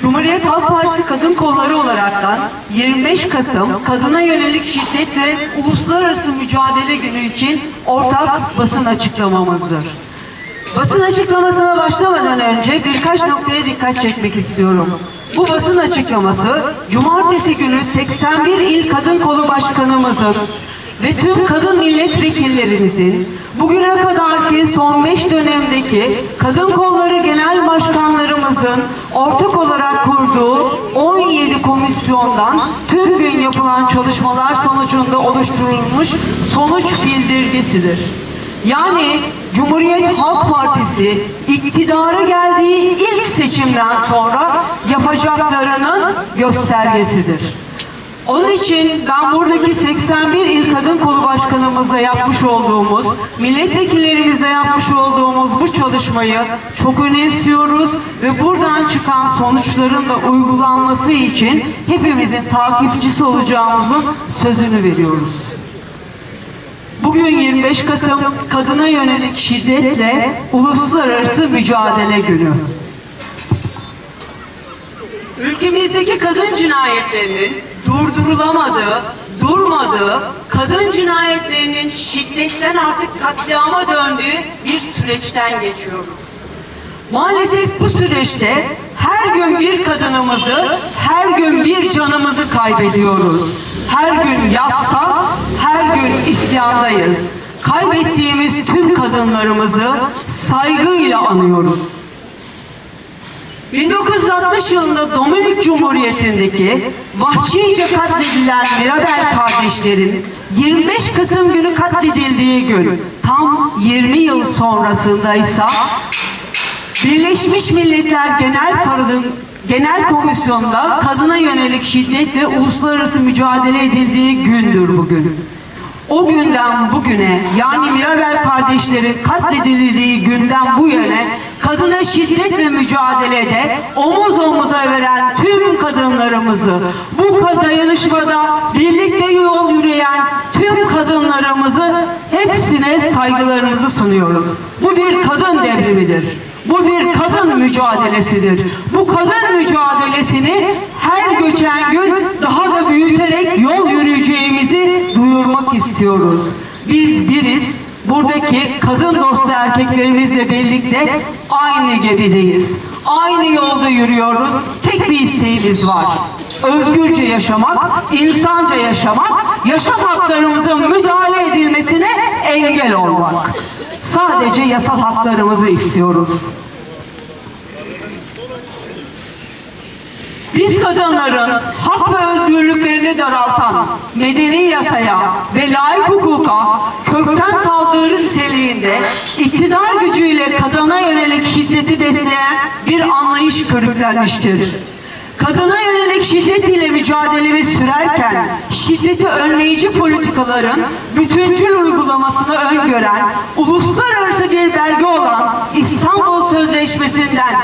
Cumhuriyet Halk Partisi Kadın Kolları olaraktan 25 Kasım Kadına Yönelik Şiddetle Uluslararası Mücadele Günü için ortak basın açıklamamızdır. Basın açıklamasına başlamadan önce birkaç noktaya dikkat çekmek istiyorum. Bu basın açıklaması Cumartesi günü 81 il kadın kolu başkanımızın ve tüm kadın milletvekillerimizin bugüne kadarki son 5 dönemdeki kadın kolları genel başkanlarımızın ortak olarak kurduğu 17 komisyondan tüm gün yapılan çalışmalar sonucunda oluşturulmuş sonuç bildirgesidir. Yani Cumhuriyet Halk Partisi iktidara geldiği ilk seçimden sonra yapacaklarının göstergesidir. Onun için ben buradaki 81 il kadın kolu başkanımızla yapmış olduğumuz, milletvekillerimizle yapmış olduğumuz bu çalışmayı çok önemsiyoruz ve buradan çıkan sonuçların da uygulanması için hepimizin takipçisi olacağımızın sözünü veriyoruz. Bugün 25 Kasım Kadına Yönelik Şiddetle Uluslararası Mücadele Günü. Ülkemizdeki kadın cinayetlerinin durdurulamadığı, durmadığı, kadın cinayetlerinin şiddetten artık katliama döndüğü bir süreçten geçiyoruz. Maalesef bu süreçte her gün bir kadınımızı, her gün bir canımızı kaybediyoruz. Her gün yasta, her gün isyandayız. Kaybettiğimiz tüm kadınlarımızı saygıyla anıyoruz. 1960 yılında Dominik Cumhuriyeti'ndeki vahşice katledilen Mirabel kardeşlerin 25 Kasım günü katledildiği gün tam 20 yıl sonrasındaysa Birleşmiş Milletler Genel Kurulu'nun Genel Komisyonu'nda kadına yönelik şiddetle uluslararası mücadele edildiği gündür bugün. O günden bugüne yani Mirabel kardeşlerin katledildiği günden bu yöne kadına şiddetle mücadelede omuz omuza veren tüm kadınlarımızı bu dayanışmada birlikte yol yürüyen tüm kadınlarımızı hepsine saygılarımızı sunuyoruz. Bu bir kadın devrimidir. Bu bir kadın mücadelesidir. Bu kadın mücadelesini her geçen gün daha da büyüterek yol yürüyeceğimizi duyurmak istiyoruz. Biz biriz. Buradaki kadın dostu erkeklerimizle birlikte aynı gemideyiz. Aynı yolda yürüyoruz. Tek bir isteğimiz var. Özgürce yaşamak, insanca yaşamak, yaşam haklarımızın müdahale edilmesine engel olmak. Sadece yasal haklarımızı istiyoruz. Biz kadınların hak ve özgürlüklerini daraltan medeni yasaya ve layık hukuka kökten saldırı niteliğinde iktidar gücüyle kadına yönelik şiddeti besleyen bir anlayış körüklenmiştir. Kadına yönelik şiddet ile mücadelemiz sürerken şiddeti önleyici politikaların bütüncül uygulamasını öngören uluslararası bir belge olan İstanbul Sözleşmesi'nden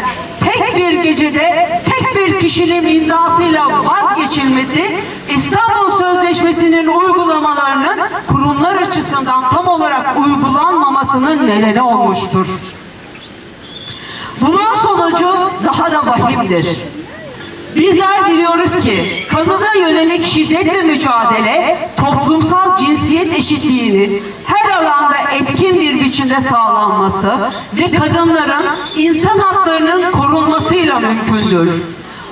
tek bir gecede tek bir kişinin imzasıyla vazgeçilmesi İstanbul Sözleşmesi'nin uygulamalarının kurumlar açısından tam olarak uygulanmamasının nedeni olmuştur. Bunun sonucu daha da vahimdir. Bizler biliyoruz ki kadına yönelik şiddetle mücadele toplumsal cinsiyet eşitliğinin her alanda etkin bir biçimde sağlanması ve kadınların insan haklarının korunmasıyla mümkündür.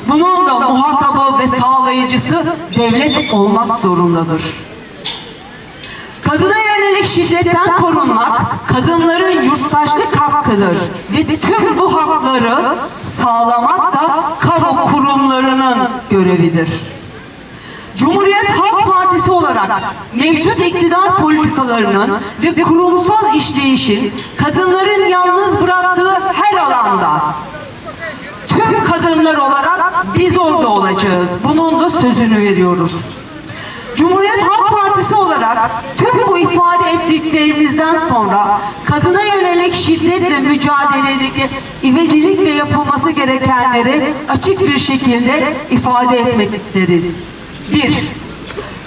Bunun da muhatabı ve sağlayıcısı devlet olmak zorundadır. Kadına yönelik şiddetten korunmak kadınların yurttaşlık hakkıdır ve tüm bu hakları sağlamak da kamu kurumlarının görevidir. Cumhuriyet Halk Partisi olarak mevcut iktidar politikalarının ve kurumsal işleyişin kadınların yalnız bıraktığı her alanda tüm kadınlar olarak biz orada olacağız. Bunun da sözünü veriyoruz. Cumhuriyet Halk Partisi olarak tüm bu ifade ettiklerimizden sonra kadına yönelik şiddetle mücadeledeki ivedilikle yapılması gerekenleri açık bir şekilde ifade etmek isteriz. 1.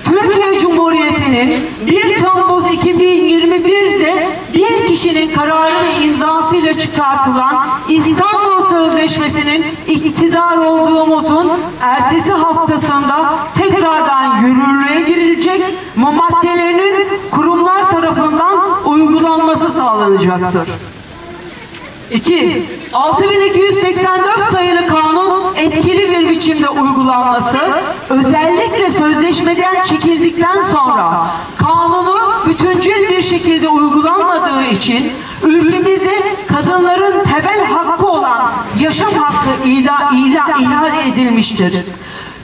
Türkiye Cumhuriyeti'nin 1 Temmuz 2021'de bir kişinin kararı ve imzasıyla çıkartılan İstanbul Sözleşmesi'nin iktidar olduğumuzun ertesi haftasında tekrardan yürürlüğe girilecek maddelerinin kurumlar tarafından uygulanması sağlanacaktır. 2. 6284 sayılı kanun etkili bir biçimde uygulanması, özellikle sözleşmeden çekildikten sonra kanunu bütüncül bir şekilde uygulanmadığı için ülkemizde kadınların temel hakkı olan yaşam hakkı ila, ila, ihlal edilmiştir.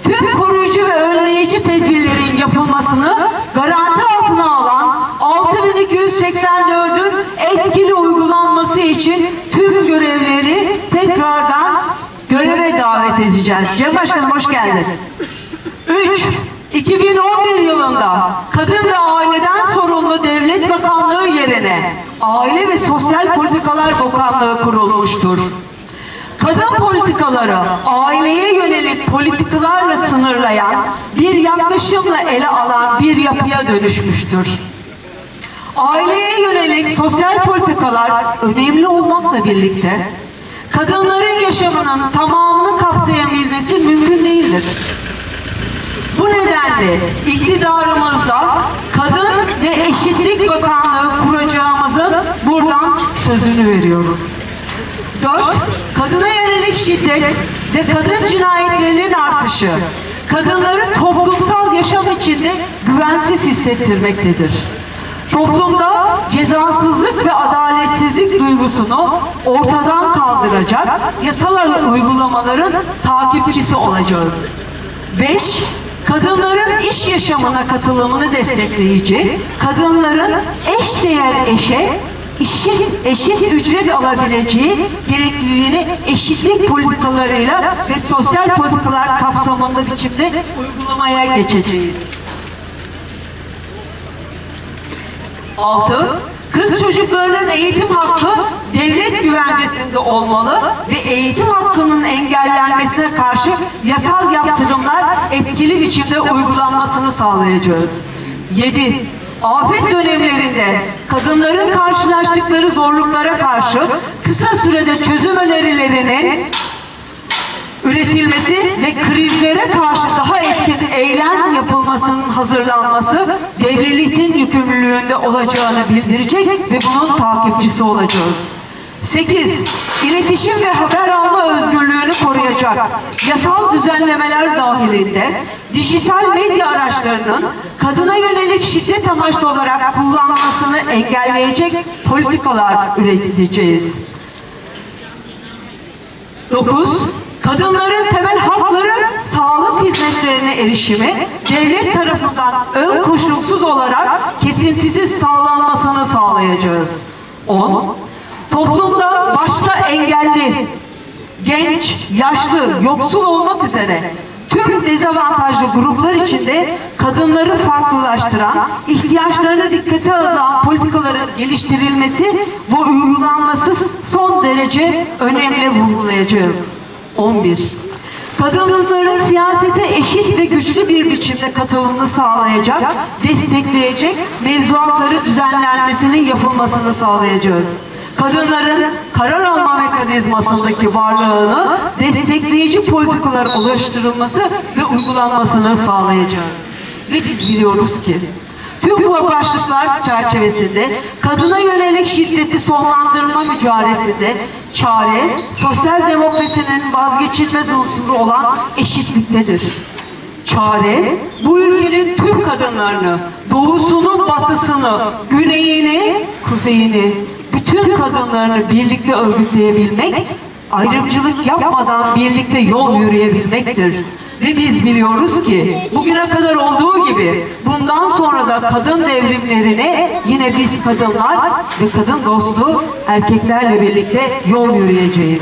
Tüm koruyucu ve önleyici tedbirlerin yapılmasını garanti altına alan göreve davet edeceğiz. Cem Başkanım hoş geldin. 3. 2011 yılında Kadın ve Aileden Sorumlu Devlet Bakanlığı yerine Aile ve Sosyal Politikalar Bakanlığı kurulmuştur. Kadın politikaları aileye yönelik politikalarla sınırlayan bir yaklaşımla ele alan bir yapıya dönüşmüştür. Aileye yönelik sosyal politikalar önemli olmakla birlikte kadınların yaşamının tamamını kapsayabilmesi mümkün değildir. Bu nedenle iktidarımızda Kadın ve Eşitlik Bakanlığı kuracağımızın buradan sözünü veriyoruz. 4. Kadına yönelik şiddet ve kadın cinayetlerinin artışı kadınları toplumsal yaşam içinde güvensiz hissettirmektedir. Toplumda cezasızlık ve adaletsizlik duygusunu ortadan kaldıracak yasal uygulamaların takipçisi olacağız. 5. Kadınların iş yaşamına katılımını destekleyici, kadınların eşdeğer eşe eşit, eşit ücret alabileceği gerekliliğini eşitlik politikalarıyla ve sosyal politikalar kapsamında biçimde uygulamaya geçeceğiz. 6. Kız çocuklarının eğitim hakkı devlet güvencesinde olmalı ve eğitim hakkının engellenmesine karşı yasal yaptırımlar etkili biçimde uygulanmasını sağlayacağız. 7. Afet dönemlerinde kadınların karşılaştıkları zorluklara karşı kısa sürede çözüm önerilerinin üretilmesi ve krizlere karşı daha etkin eylem yapılmasının hazırlanması devletin yükümlülüğünde olacağını bildirecek ve bunun takipçisi olacağız. 8. İletişim ve haber alma özgürlüğünü koruyacak yasal düzenlemeler dahilinde dijital medya araçlarının kadına yönelik şiddet amaçlı olarak kullanmasını engelleyecek politikalar üreteceğiz. 9. Kadınların temel hakları sağlık hizmetlerine erişimi devlet tarafından ön koşulsuz olarak kesintisiz sağlanmasını sağlayacağız. 10. Toplumda başta engelli, genç, yaşlı, yoksul olmak üzere tüm dezavantajlı gruplar içinde kadınları farklılaştıran, ihtiyaçlarını dikkate alan politikaların geliştirilmesi ve uygulanması son derece önemli vurgulayacağız. 11. Kadınların siyasete eşit ve güçlü bir biçimde katılımını sağlayacak, destekleyecek mevzuatları düzenlenmesinin yapılmasını sağlayacağız. Kadınların karar alma mekanizmasındaki varlığını destekleyici politikalar oluşturulması ve uygulanmasını sağlayacağız. Ve biz biliyoruz ki Tüm bu başlıklar çerçevesinde kadına yönelik şiddeti sonlandırma mücadelesinde çare, sosyal demokrasinin vazgeçilmez unsuru olan eşitliktedir. Çare, bu ülkenin tüm kadınlarını, doğusunu, batısını, güneyini, kuzeyini, bütün kadınlarını birlikte örgütleyebilmek, ayrımcılık yapmadan birlikte yol yürüyebilmektir. Ve biz biliyoruz ki bugüne kadar olduğu gibi bundan sonra da kadın devrimlerine yine biz kadınlar ve kadın dostu erkeklerle birlikte yol yürüyeceğiz.